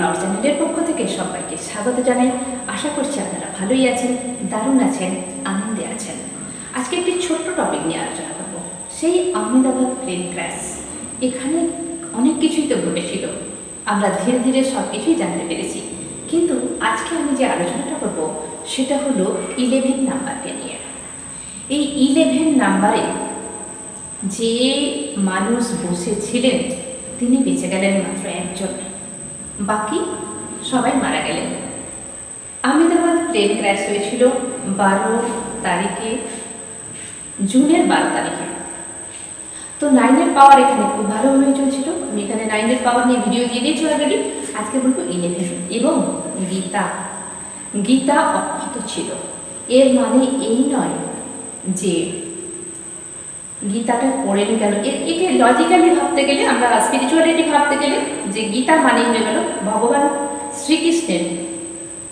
পাওয়ার চ্যানেলের পক্ষ থেকে সবাইকে স্বাগত জানাই। আশা করছি আপনারা ভালোই আছেন, দারুণ আছেন, আনন্দে আছেন। আজকে একটি ছোট্ট টপিক নিয়ে আলোচনা করব, সেই আহমেদাবাদ প্লেন ক্র্যাশ এখানে অনেক কিছুই তো ঘটেছিল। আমরা ধীরে ধীরে সব কিছুই জানতে পেরেছি। কিন্তু আজকে আমি যে আলোচনাটা করব, সেটা হলো ইলেভেন নাম্বারকে নিয়ে। এই ইলেভেন নাম্বারে যে মানুষ বসেছিলেন, তিনি বেঁচে গেলেন মাত্র একজন। বাকি সবাই মারা গেলেন। আহমেদাবাদ প্লেন ক্র্যাশ হয়েছিল বারো তারিখে, জুনের বারো তারিখে। তো নাইনের পাওয়ার এখানে খুব ভালোভাবে চলছিল। আমি এখানে নাইনের পাওয়ার নিয়ে ভিডিও দিয়ে দিয়েছি অলরেডি আজকে বলব ইলেভেন এবং গীতা। গীতা অক্ষত ছিল। এর মানে এই নয় যে গীতাটা পড়েনি কেন? একে লজিক্যালি ভাবতে গেলে আমরা স্পিরিচুয়ালিটি ভাবতে গেলে যে গীতা মানে হয়ে গেল ভগবান শ্রীকৃষ্ণের।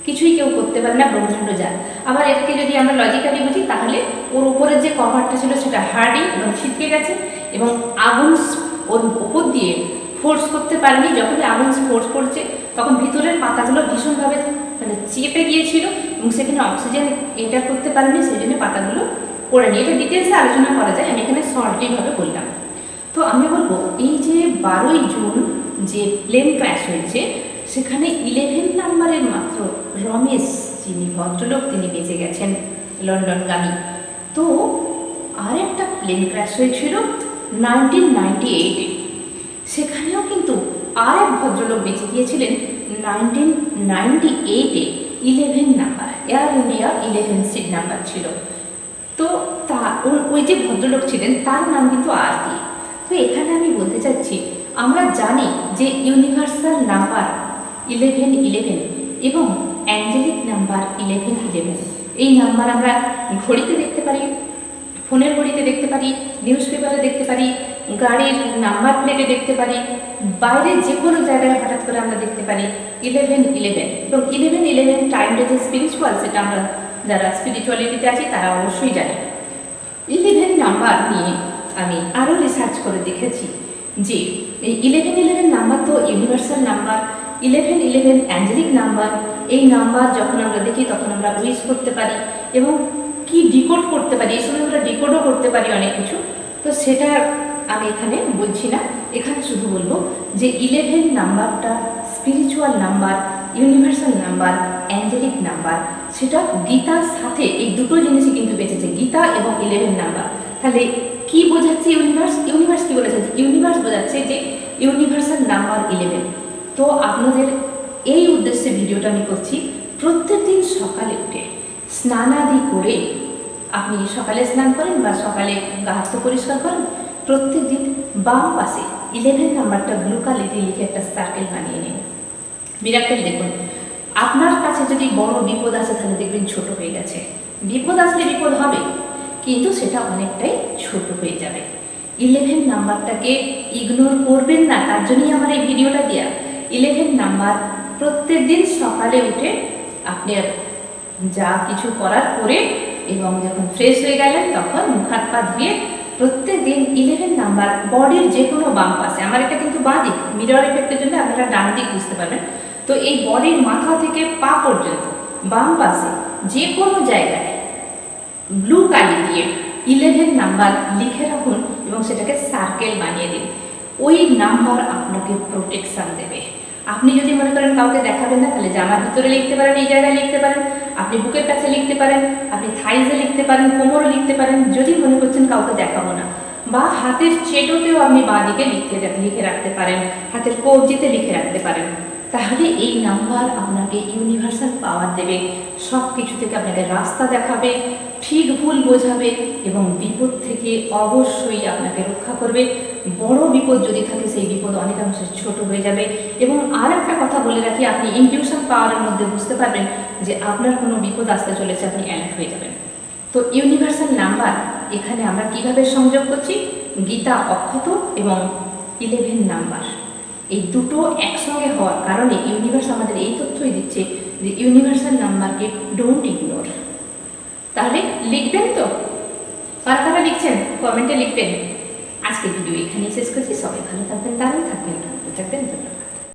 কিছুই কেউ করতে পারে না, ব্রহ্মাণ্ড যান আবার এটাকে যদি আমরা লজিক্যালি বুঝি, তাহলে ওর উপরের যে কভারটা ছিল সেটা হার্ডি এবং ছিটকে গেছে এবং আগুন ওর উপর দিয়ে ফোর্স করতে পারেনি। যখনই আগুন ফোর্স করছে, তখন ভিতরের পাতাগুলো ভীষণভাবে মানে চেপে গিয়েছিল এবং সেখানে অক্সিজেন এন্টার করতে পারেনি সেই জন্য পাতাগুলো পড়েনি এটা ডিটেলসে আলোচনা করা যায়, আমি এখানে শর্টলিভাবে বললাম। তো আমি বলব, এই যে বারোই জুন যে প্লেন ক্র্যাশ হয়েছে, সেখানে ইলেভেন নাম্বারের মাত্র রমেশ যিনি ভদ্রলোক, তিনি বেঁচে গেছেন লন্ডনগামী। তো আর একটা প্লেন ক্র্যাশ হয়েছিল নাইনটিন নাইনটি এইটে সেখানেও কিন্তু আর এক ভদ্রলোক বেঁচে গিয়েছিলেন নাইনটিন নাইনটি এইটে eleven number Air India eleven seat number ছিল। তো তা ওই- যে ভদ্রলোক ছিলেন, তার নাম কিন্তু আরতি। তো এখানে আমি বলতে চাচ্ছি, আমরা জানি যে ইউনিভার্সাল নাম্বার ইলেভেন ইলেভেন এবং অ্যাঞ্জেলিক নাম্বার ইলেভেন ইলেভেন এই নাম্বার আমরা ঘড়িতে দেখতে পারি, ফোনের ঘড়িতে দেখতে পারি নিউজ পেপারে দেখতে পারি, গাড়ির নাম্বার প্লেটে দেখতে পারি, বাইরে যে কোনো জায়গায় হঠাৎ করে আমরা দেখতে পারি ইলেভেন ইলেভেন এবং ইলেভেন ইলেভেন টাইমটা যে স্পিরিচুয়াল সেটা আমরা যারা স্পিরিচুয়ালিটিতে আছে, তারা অবশ্যই জানে। ইলেভেন নাম্বার নিয়ে আমি আরও রিসার্চ করে দেখেছি যে এই ইলেভেন ইলেভেন নাম্বার তো universal number eleven eleven angelic number এই নাম্বার যখন আমরা দেখি তখন আমরা উইশ করতে পারি এবং কি ডিকোড করতে পারি, এই সময় আমরা ডিকোডও করতে পারি অনেক কিছু। তো সেটা আমি এখানে বলছি না, এখানে শুধু বলব যে ইলেভেন নাম্বারটা spiritual number universal number angelic number সেটা গীতার সাথে এই দুটো জিনিসই কিন্তু বেঁচেছে, গীতা এবং ইলেভেন নাম্বার। তাহলে কি বোঝাচ্ছে ইউনিভার্স ইউনিভার্স কি বোঝাচ্ছে ইউনিভার্স বোঝাচ্ছে যে ইউনিভার্সাল নাম্বার ইলেভেন তো আপনাদের এই উদ্দেশ্যে ভিডিওটা আমি করছি, প্রত্যেক দিন সকালে উঠে স্নানাদি করে আপনি সকালে স্নান করেন বা সকালে গা হাত পরিষ্কার করেন, প্রত্যেক দিন বাম পাশে ইলেভেন নাম্বারটা ব্লু কালিতে লিখে একটা সার্কেল বানিয়ে নিন। মিরাকেল দেখুন। আপনার কাছে যদি বড় বিপদ আসে, তাহলে দেখবেন ছোট হয়ে গেছে। বিপদ আসলে বিপদ হবে, কিন্তু সেটা অনেকটাই ছোট হয়ে যাবে। ইলেভেন নাম্বারটাকে ইগনোর করবেন না, তার জন্যই আমার এই ভিডিওটা দেওয়া ইলেভেন নাম্বার, প্রত্যেক দিন সকালে উঠে আপনি যা কিছু করার করে এবং যখন ফ্রেশ হয়ে গেলেন, তখন মুখ হাত পা ধুয়ে প্রত্যেক দিন ইলেভেন নাম্বার বডির যে কোনো বাম পাশে আমার এটা কিন্তু বাঁ দিক মিরর এফেক্টের জন্য আপনারা ডান দিক বুঝতে পারবেন। তো এই বডির মাথা থেকে পা পর্যন্ত, বাম পাশে যে কোনো জায়গায় ব্লু কালি দিয়ে ইলেভেন নাম্বার লিখে রাখুন এবং সেটাকে সার্কেল বানিয়ে দিন। ওই নাম্বার আপনাকে প্রোটেকশন দেবে। আপনি যদি মনে করেন কাউকে দেখাবেন না, তাহলে জামার ভিতরে লিখতে পারেন, এই জায়গায় লিখতে পারেন, আপনি বুকের কাছে লিখতে পারেন, আপনি থাইজে লিখতে পারেন কোমরে লিখতে পারেন, যদি মনে করছেন কাউকে দেখাবো না। বা হাতের চেটোতেও আপনি বাঁ দিকে লিখতে লিখে রাখতে পারেন, হাতের কবজিতে লিখে রাখতে পারেন। তাহলে এই নাম্বার আপনাকে ইউনিভার্সাল পাওয়ার দেবে সব কিছু থেকে আপনাকে রাস্তা দেখাবে, ঠিক ভুল বোঝাবে এবং বিপদ থেকে অবশ্যই আপনাকে রক্ষা করবে। বড় বিপদ যদি থাকে, সেই বিপদ অনেকাংশে ছোট হয়ে যাবে। এবং আর একটা কথা বলে রাখি, আপনি ইনটিউশন পাওয়ারের মধ্যে বুঝতে পারবেন যে আপনার কোনো বিপদ আসতে চলেছে, আপনি অ্যালার্ট হয়ে যাবেন। তো ইউনিভার্সাল নাম্বার, এখানে আমরা কীভাবে সংযোগ করছি? গীতা অক্ষত এবং ইলেভেন নাম্বার। এই দুটো একসঙ্গে হওয়ার কারণে ইউনিভার্স আমাদের এই তথ্যই দিচ্ছে যে ইউনিভার্সাল নাম্বারকে ডোন্ট ইগনোর তাহলে লিখবেন তো? কারা কারা লিখছেন? কমেন্টে লিখবেন। আজকে ভিডিও এখানেই শেষ করছি। সবাই ভালো থাকবেন, দারুণ থাকবেন। থাকবেন, ধন্যবাদ।